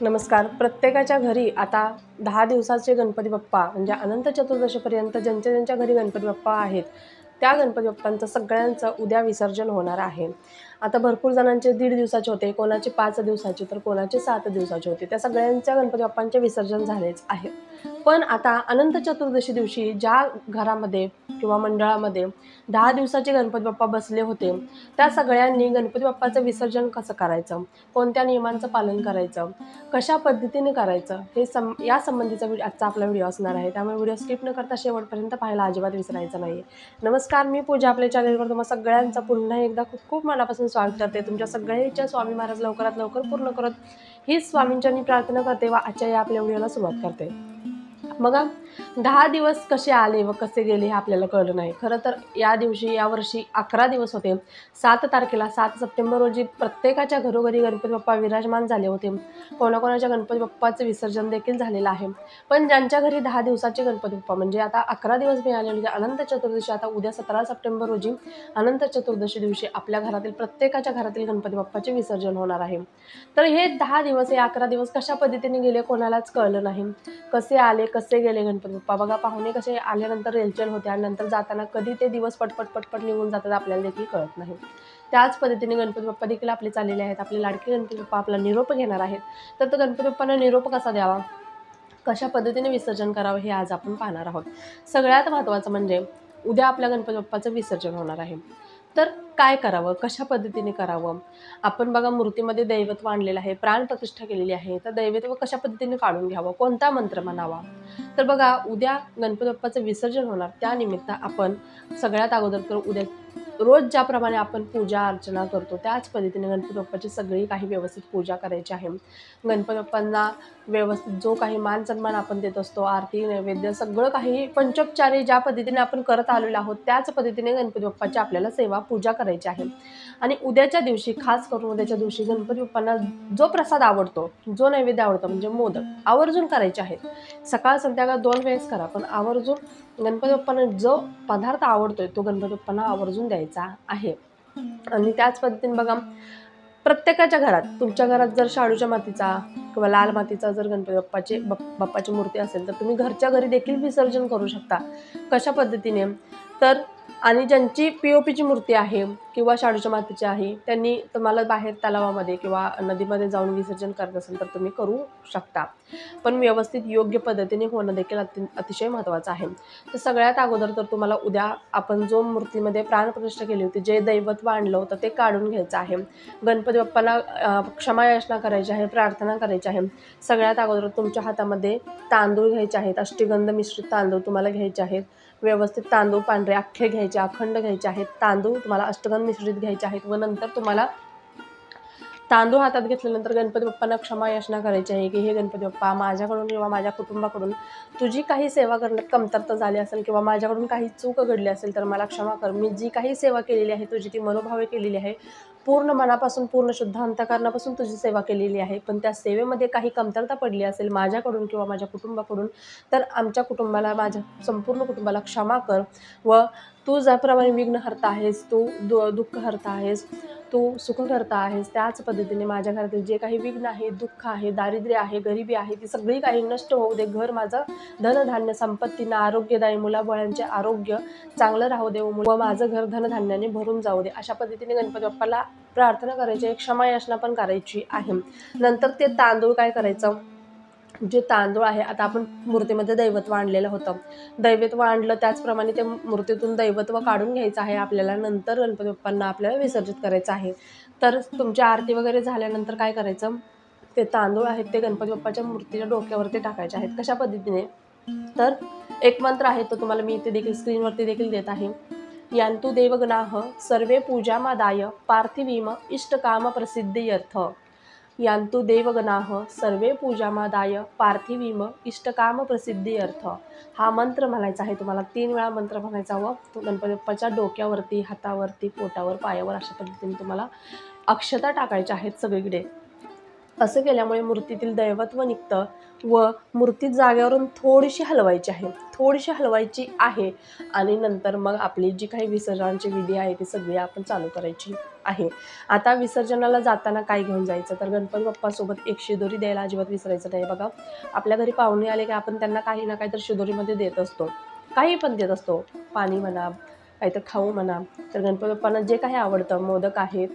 नमस्कार. प्रत्येकाच्या घरी आता दहा दिवसाचे गणपती बाप्पा म्हणजे अनंत चतुर्दशीपर्यंत ज्यांच्या ज्यांच्या घरी गणपती बाप्पा आहेत त्या गणपती बाप्पांचं सगळ्यांचं उद्या विसर्जन होणार आहे. आता भरपूर जणांचे दीड दिवसाचे होते कोणाचे पाच दिवसाचे तर कोणाचे सात दिवसाचे होते. त्या सगळ्यांच्या गणपती बाप्पांचे विसर्जन झालेच आहे. पण आता अनंत चतुर्दशी दिवशी ज्या घरामध्ये किंवा मंडळामध्ये दहा दिवसाचे गणपती बाप्पा बसले होते त्या सगळ्यांनी गणपती बाप्पाचं विसर्जन कसं करायचं? कोणत्या नियमांचं पालन करायचं? कशा पद्धतीने करायचं? हे सम या संबंधीचा व्हिडिओ आजचा आपला व्हिडिओ असणार आहे. त्यामुळे व्हिडिओ स्किप न करता शेवटपर्यंत पाहायला अजिबात विसरायचं नाही नमस्कार. मी पूजा आपल्या चॅनलवर तुम्हाला सगळ्यांचं पुन्हा एकदा खूप खूप मनापासून स्वागत करते. तुमच्या सगळ्यांच्या स्वामी महाराज लवकरात लवकर पूर्ण करत हीच स्वामींच्या मी प्रार्थना करते व आजच्या या आपल्या व्हिडिओला सुरुवात करते. बघा दहा दिवस कसे आले व कसे गेले हे आपल्याला कळलं नाही. खरं तर या दिवशी यावर्षी अकरा दिवस होते. सात तारखेला सात सप्टेंबर रोजी प्रत्येकाच्या घरोघरी गणपती बाप्पा विराजमान झाले होते. कोणाकोणाच्या गणपती बाप्पाचं विसर्जन देखील झालेलं आहे. पण ज्यांच्या घरी दहा दिवसाचे गणपती बाप्पा म्हणजे आता अकरा दिवस मिळाले म्हणजे अनंत चतुर्दशी आता उद्या सतरा सप्टेंबर रोजी अनंत चतुर्दशी दिवशी आपल्या घरातील प्रत्येकाच्या घरातील गणपती बाप्पाचे विसर्जन होणार आहे. तर हे दहा दिवस हे अकरा दिवस कशा पद्धतीने गेले कोणालाच कळलं नाही. कसे आले कसे गेले गणपती बाप्पा? बघा पाहुणे कसे आल्यानंतर रेलचेल होते आणि नंतर जाताना कधी ते दिवस पटपट पटपट निघून जातात आपल्याला देखील कळत नाही. त्याच पद्धतीने गणपती बाप्पा देखील आपले चाललेले आहेत. आपले लाडके गणपती बाप्पा आपला निरोप घेणार आहेत. तर तो गणपती बाप्पांना निरोप कसा द्यावा? कशा पद्धतीने विसर्जन करावं हे आज आपण पाहणार आहोत. सगळ्यात महत्त्वाचं म्हणजे उद्या आपल्या गणपती बाप्पाचं विसर्जन होणार आहे. तर काय करावं? कशा पद्धतीने करावं? आपण बघा मूर्तीमध्ये दैवत्व आणलेलं आहे प्राणप्रतिष्ठा केलेली आहे तर दैवत्व कशा पद्धतीने काढून घ्यावं? कोणता मंत्र म्हणावा? तर बघा उद्या गणपती बाप्पाचं विसर्जन होणार. त्यानिमित्त आपण सगळ्यात अगोदर तर उद्या रोज ज्याप्रमाणे आपण पूजा अर्चना करतो त्याच पद्धतीने गणपती बाप्पाची सगळी काही व्यवस्थित पूजा करायची आहे. गणपती बाप्पांना व्यवस्थित जो काही मान सन्मान आपण देत असतो आरती नैवेद्य सगळं काही पंचोपचारी ज्या पद्धतीने आपण करत आलेलो आहोत त्याच पद्धतीने गणपती बाप्पाची आपल्याला सेवा पूजा करायची आहे. आणि उद्याच्या दिवशी खास करून उद्याच्या दिवशी गणपती बाप्पांना जो प्रसाद आवडतो जो नैवेद्य आवडतो म्हणजे मोदक आवर्जून करायचे आहेत. सकाळ संध्याकाळ दोन वेळेस करा पण आवर्जून गणपती बाप्पांना जो पदार्थ आवडतोय तो गणपती बाप्पांना आवर्जून द्यायचा आहे. आणि त्याच पद्धतीने बघा प्रत्येकाच्या घरात तुमच्या घरात जर शाडूच्या मातीचा किंवा लाल मातीचा जर गणपती बाप्पाचे बाप बाप्पाची मूर्ती असेल तर तुम्ही घरच्या घरी देखील विसर्जन करू शकता. कशा पद्धतीने? तर आणि ज्यांची पी ओ पीची मूर्ती आहे किंवा शाडूच्या मातीची आहे त्यांनी तुम्हाला बाहेर तलावामध्ये किंवा नदीमध्ये जाऊन विसर्जन करत असेल तर तुम्ही करू शकता. पण व्यवस्थित योग्य पद्धतीने होणं देखील अति अतिशय महत्त्वाचं आहे. तर सगळ्यात अगोदर तर तुम्हाला उद्या आपण जो मूर्तीमध्ये प्राणप्रतिष्ठा केली होती जे दैवत आणलं होतं ते काढून घ्यायचं आहे. गणपती बाप्पाला क्षमायाचना करायची आहे प्रार्थना करायची आहे. सगळ्यात अगोदर तुमच्या हातामध्ये तांदूळ घ्यायचे आहेत अष्टगंध मिश्रित तांदूळ तुम्हाला घ्यायचे आहेत. व्यवस्थित तांदूळ पांढरे अख्खे घ्यायचे अखंड घ्यायचे आहेत. तांदूळ तुम्हाला अष्टगंध मिश्रित घ्यायचे आहेत व नंतर तुम्हाला तांदूळ हातात घेतल्यानंतर गणपती बाप्पांना क्षमा याचना करायची आहे की हे गणपती बाप्पा माझ्याकडून किंवा माझ्या कुटुंबाकडून तुझी काही सेवा करण्यात कमतरता झाली असेल किंवा माझ्याकडून काही चूक घडली असेल तर मला क्षमा कर. मी जी काही सेवा केलेली आहे तुझी ती मनोभावे केलेली आहे पूर्ण मनापासून पूर्ण शुद्ध अंतकारणापासून तुझी सेवा केलेली आहे. पण त्या सेवेमध्ये काही कमतरता पडली असेल माझ्याकडून किंवा माझ्या कुटुंबाकडून तर आमच्या कुटुंबाला माझ्या संपूर्ण कुटुंबाला क्षमा कर व तू ज्याप्रमाणे विघ्न हरता आहेस तू दु दुःख हरता आहेस तू सुख करता आहेस त्याच पद्धतीने माझ्या घरातील जे काही विघ्न आहे दुःख आहे दारिद्र्य आहे गरिबी आहे ती सगळी काही नष्ट होऊ दे. घर माझं धनधान्य संपत्तीनं आरोग्यदायी मुलाबळांचे आरोग्य चांगलं राहू दे व माझं घर धनधान्याने भरून जाऊ दे. अशा पद्धतीने गणपती बाप्पाला प्रार्थना करायची आहे क्षमायाचना पण करायची आहे. नंतर ते तांदूळ काय करायचं? जे तांदूळ आहे आता आपण मूर्तीमध्ये दैवत्व आणलेलं होतं. दैवत्व आणलं त्याचप्रमाणे ते मूर्तीतून दैवत्व काढून घ्यायचं आहे आपल्याला. नंतर गणपती बाप्पांना आपल्याला विसर्जित करायचं आहे. तर तुमची आरती वगैरे झाल्यानंतर काय करायचं? ते तांदूळ आहेत ते गणपती बाप्पाच्या मूर्तीच्या डोक्यावरती टाकायचे आहेत. कशा पद्धतीने? तर एक मंत्र आहे तो तुम्हाला मी इथे देखील स्क्रीनवरती देखील देत आहे. यांतु देवगणाः सर्वे पूजामादाय पार्थिवीम इष्टकाम प्रसिद्धयर्थ। यांतु देवगणाः सर्वे पूजामादाय पार्थिवीम इष्टकाम प्रसिद्धीअर्थ हा मंत्र म्हणायचा आहे तुम्हाला. तीन वेळा मंत्र म्हणायचा व गणपती बाप्पाच्या डोक्यावरती हातावरती पोटावर पायावर अशा पद्धतीने तुम्हाला अक्षता टाकायच्या आहेत सगळीकडे. असं केल्यामुळे मूर्तीतील दैवत्व निघतं व मूर्ती जागेवरून थोडीशी हलवायची आहे. थोडीशी हलवायची आहे आणि नंतर मग आपली जी काही विसर्जनाची विधी आहे ती सगळी आपण चालू करायची आहे. आता विसर्जनाला जाताना काय घेऊन जायचं? तर गणपती बाप्पासोबत एक शिदोरी द्यायला अजिबात विसरायचं नाही बघा. आपल्या घरी पाहुणे आले की आपण त्यांना काही ना काही तर शिदोरीमध्ये देत असतो. काही पण देत असतो. पाणी म्हणा काहीतर खाऊ म्हणा. तर गणपती बाप्पांना जे काही आवडतं मोदक आहेत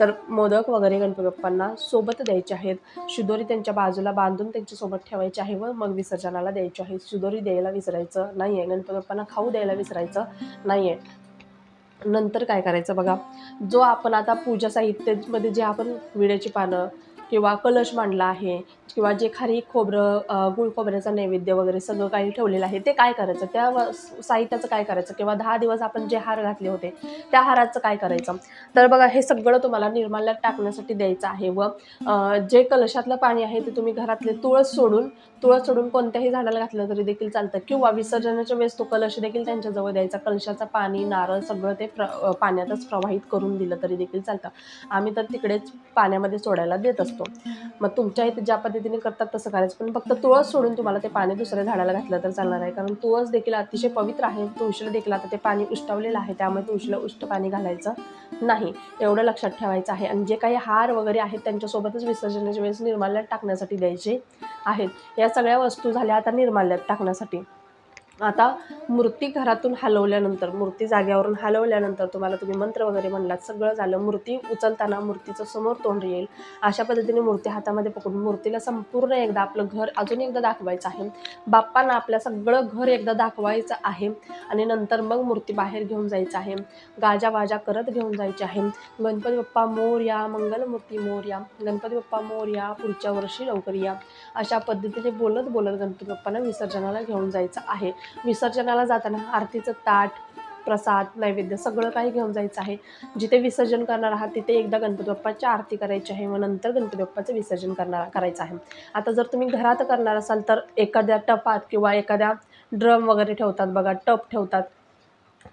तर मोदक वगैरे गणपती बाप्पांना सोबत द्यायचे आहेत. शिदोरी त्यांच्या बाजूला बांधून त्यांच्यासोबत ठेवायची आहे व मग विसर्जनाला द्यायची आहे. शिदोरी द्यायला विसरायचं नाही आहे गणपती बाप्पांना खाऊ द्यायला विसरायचं नाही आहे नंतर काय करायचं बघा. जो आपण आता पूजा साहित्यामध्ये जे आपण विड्याची पानं किंवा कलश मांडला आहे किंवा जे खारी खोबरं गुळ खोबऱ्याचा नैवेद्य वगैरे सगळं काही ठेवलेलं आहे ते काय करायचं? त्या साहित्याचं काय करायचं? किंवा दहा दिवस आपण जे हार घातले होते त्या हाराचं काय करायचं? तर बघा हे सगळं तुम्हाला निर्माल्यात टाकण्यासाठी द्यायचं आहे व जे कलशातलं पाणी आहे ते तुम्ही घरातले तुळस सोडून तुळस सोडून कोणत्याही झाडाला घातलं तरी देखील चालतं. किंवा विसर्जनाच्या वेळेस तो कलश देखील त्यांच्याजवळ द्यायचा. कलशाचं पाणी नारळ सगळं ते प्र पाण्यातच प्रवाहित करून दिलं तरी देखील चालतं. आम्ही तर तिकडेच पाण्यामध्ये सोडायला देत असतो. मग तुमच्या इथे ज्या पद्धती पद्धतीने करतात तसं करायचं. पण फक्त तुळस सोडून तुम्हाला ते पाणी दुसऱ्या झाडाला घातलं तर चालणार आहे. कारण तुळस देखील अतिशय पवित्र आहे. तुळशीला देखील आता ते पाणी उष्टवलेलं आहे. त्यामुळे तुळशीला उष्ट पाणी घालायचं नाही. एवढं लक्षात ठेवायचं आहे. आणि जे काही हार वगैरे आहेत त्यांच्यासोबतच विसर्जनाच्या वेळेस निर्माल्यात टाकण्यासाठी द्यायचे आहेत. या सगळ्या वस्तू झाल्या आता निर्माल्यात टाकण्यासाठी. आता मूर्ती घरातून हलवल्यानंतर मूर्ती जाग्यावरून हलवल्यानंतर तुम्हाला तुम्ही मंत्र वगैरे म्हणलात सगळं झालं. मूर्ती उचलताना मूर्तीचं समोर तोंड येईल. अशा पद्धतीने मूर्ती हातामध्ये पकडून मूर्तीला संपूर्ण एकदा आपलं घर अजून एकदा दाखवायचं आहे. बाप्पांना आपल्या सगळं घर एकदा दाखवायचं आहे आणि नंतर मग मूर्ती बाहेर घेऊन जायचं आहे. गाजा वाजा करत घेऊन जायचे आहे. गणपती बाप्पा मोर्या मंगलमूर्ती मोर्या गणपती बाप्पा मोर्या पुढच्या वर्षी लवकर या. अशा पद्धतीने बोलत बोलत गणपती बाप्पांना विसर्जनाला घेऊन जायचं आहे. विसर्जनाला जाताना आरतीचं ताट प्रसाद नैवेद्य सगळं काही घेऊन जायचं आहे. जिथे विसर्जन करणार आहात तिथे एकदा गणपती बाप्पाची आरती करायची आहे. व नंतर गणपती बाप्पाचं विसर्जन करणार करायचं आहे. आता जर तुम्ही घरात करणार असाल तर एखाद्या टपात किंवा एखाद्या ड्रम वगैरे ठेवतात बघा टप ठेवतात.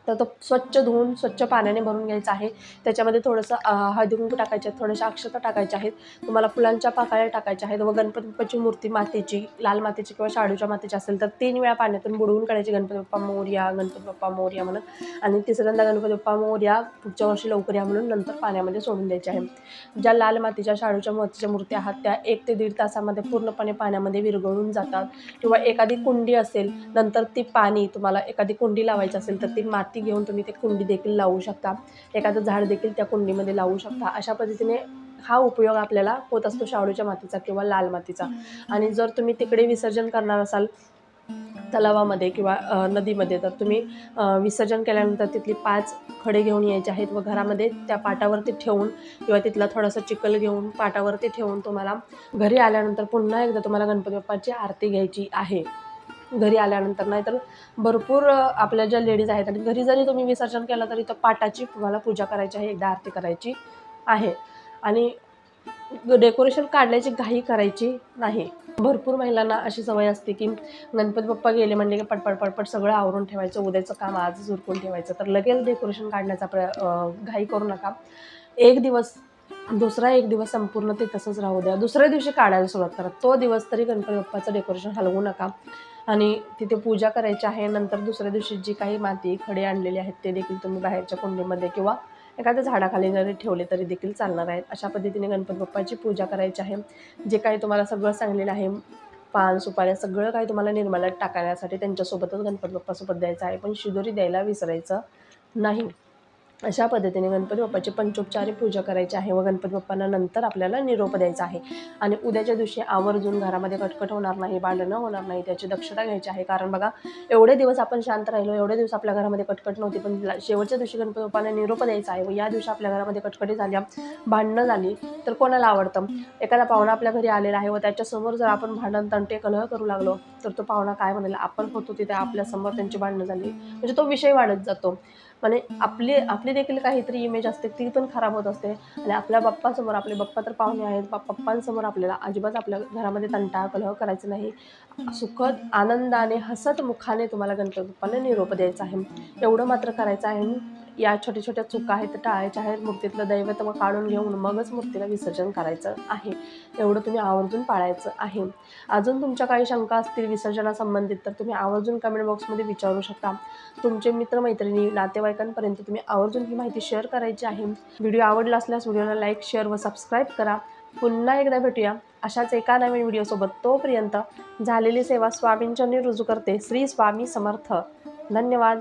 तर तो स्वच्छ धुवून स्वच्छ पाण्याने भरून घ्यायचा आहे. त्याच्यामध्ये थोडंसं अ, हळदी कुंकू टाकायचे आहेत थोड्याशा अक्षता टाकायच्या आहेत. तुम्हाला फुलांच्या पाकळ्या टाकायच्या आहेत. व गणपती बाप्पाची मूर्ती मातीची लाल मातीची किंवा शाडूच्या मातीची असेल तर तीन वेळा पाण्यातून बुडवून काढायची. गणपती बाप्पा मोर्या गणपती बाप्पा मोर्या म्हणून. आणि तिसऱ्यांदा गणपती बाप्पा मोर्या पुढच्या वर्षी लवकर या म्हणून नंतर पाण्यामध्ये सोडून द्यायचे आहे. ज्या लाल मातीच्या शाडूच्या मातीच्या मूर्त्या आहात त्या एक ते दीड तासामध्ये पूर्णपणे पाण्यामध्ये विरघळून जातात. किंवा एखादी कुंडी असेल नंतर ती पाणी तुम्हाला एखादी कुंडी लावायची असेल तर ती माती घेऊन तुम्ही ते कुंडी देखील लावू शकता. एखादं झाड देखील त्या कुंडीमध्ये लावू शकता. अशा पद्धतीने हा उपयोग आपल्याला होत असतो शाडूच्या मातीचा किंवा लाल मातीचा. आणि जर तुम्ही तिकडे विसर्जन करणार असाल तलावामध्ये किंवा नदीमध्ये तर तुम्ही विसर्जन केल्यानंतर तिथली पाच खडे घेऊन यायचे आहेत व घरामध्ये त्या पाटावरती ठेवून किंवा तिथला थोडासा चिखल घेऊन पाटावरती ठेवून तुम्हाला घरी आल्यानंतर पुन्हा एकदा तुम्हाला गणपती बाप्पाची आरती घ्यायची आहे. घरी आल्यानंतर नाहीतर भरपूर आपल्या ज्या लेडीज आहेत आणि घरी जरी तुम्ही विसर्जन केलं तरी तर पाटाची तुम्हाला पूजा करायची आहे एकदा आरती करायची आहे. आणि डेकोरेशन काढण्याची घाई करायची नाही. भरपूर महिलांना अशी सवय असते की गणपती बाप्पा गेले म्हणजे की पटपट पटपट सगळं आवरून ठेवायचं उद्याचं काम आजच उरकून ठेवायचं. तर लगेच डेकोरेशन काढण्याचा प्र घाई करू नका. एक दिवस दुसरा एक दिवस संपूर्ण ते तसंच राहू द्या. दुसऱ्या दिवशी काढायला सुरुवात करा. तो दिवस तरी गणपती बाप्पाचं डेकोरेशन हलवू नका. आणि तिथे पूजा करायची आहे. नंतर दुसऱ्या दिवशी जी काही माती खडे आणलेले आहेत ते देखील तुम्ही बाहेरच्या कुंडीमध्ये किंवा एखाद्या झाडाखाली जरी ठेवले तरी देखील चालणार आहेत. अशा पद्धतीने गणपती बाप्पाची पूजा करायची आहे. जे काही तुम्हाला सगळं सांगलेलं आहे पान सुपाऱ्या सगळं काही तुम्हाला निर्माल्यात टाकण्यासाठी त्यांच्यासोबतच गणपती बाप्पासोबत द्यायचं आहे. पण शिदोरी द्यायला विसरायचं नाही. अशा पद्धतीने गणपती बाप्पाची पंचोपचारी पूजा करायची आहे व गणपती बाप्पांना नंतर आपल्याला निरोप द्यायचा आहे. आणि उद्याच्या दिवशी आवर्जून घरामध्ये कटकट होणार नाही भांडणं होणार नाही त्याची दक्षता घ्यायची आहे. कारण बघा एवढे दिवस आपण शांत राहिलो एवढे दिवस आपल्या घरामध्ये कटकट नव्हती पण शेवटच्या दिवशी गणपती बाप्पांना निरोप द्यायचा आहे व या दिवशी आपल्या घरामध्ये कटकटी झाल्या भांडणं झाली तर कोणाला आवडतं? एखादा पाहुणा आपल्या घरी आलेला आहे व त्याच्यासमोर जर आपण भांडण तंटे कलह करू लागलो तर तो पाहुणा काय म्हणेल? आपण होतो तिथे आपल्यासमोर त्यांची भांडणं झाली. म्हणजे तो विषय वाढत जातो. म्हणजे आपली आपली देखील काहीतरी इमेज असते ती पण खराब होत असते. आणि आपल्या बाप्पासमोर आपले बाप्पा तर पाहुणे आहेत पप्पांसमोर आपल्याला अजिबात आपल्या घरामध्ये तंटा कलह करायचं नाही. सुखद आनंदाने हसत मुखाने तुम्हाला गणपती निरोप द्यायचा आहे. एवढं मात्र करायचं आहे. या छोट्या छोट्या चुका आहेत टाळायच्या आहेत मूर्तीतलं दैवत मग काढून घेऊन मगच मूर्तीला विसर्जन करायचं आहे. एवढं तुम्ही आवर्जून पाळायचं आहे. अजून तुमच्या काही शंका असतील विसर्जनासंबंधित तर तुम्ही आवर्जून कमेंट बॉक्समध्ये विचारू शकता. तुमचे मित्रमैत्रिणी नातेवाईकांपर्यंत तुम्ही आवर्जून ही माहिती शेअर करायची आहे. व्हिडिओ आवडला असल्यास व्हिडिओला लाईक शेअर व सबस्क्राईब करा. पुन्हा एकदा भेटूया अशाच एका नवीन व्हिडिओसोबत तोपर्यंत झालेली सेवा स्वामींच्या रुजू करते. श्री स्वामी समर्थ. धन्यवाद.